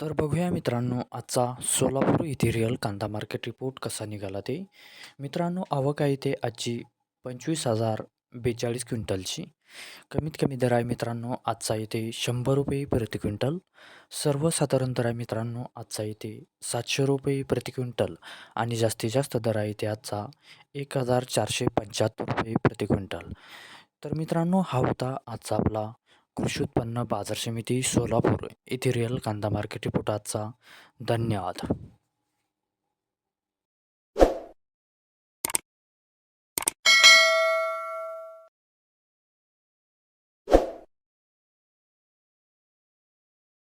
तर बघूया मित्रांनो आजचा सोलापूर इथेरियल कांदा मार्केट रिपोर्ट कसा निघाला ते. मित्रांनो आवक आहे ते आजची पंचवीस हजार बेचाळीस क्विंटलची. कमीत कमी दर आहे मित्रांनो आजचा येते शंभर रुपये प्रति क्विंटल. सर्वसाधारण दर आहे मित्रांनो आजचा येते सातशे रुपये प्रति क्विंटल. आणि जास्तीत जास्त दर आहे ते आजचा एक हजार चारशे पंच्याहत्तर रुपये प्रति क्विंटल. तर मित्रांनो हा होता आजचा आपला कृषी उत्पन्न बाजार समिती सोलापूर येथे रिअल कांदा मार्केट रिपोर्ट आजचा. धन्यवाद.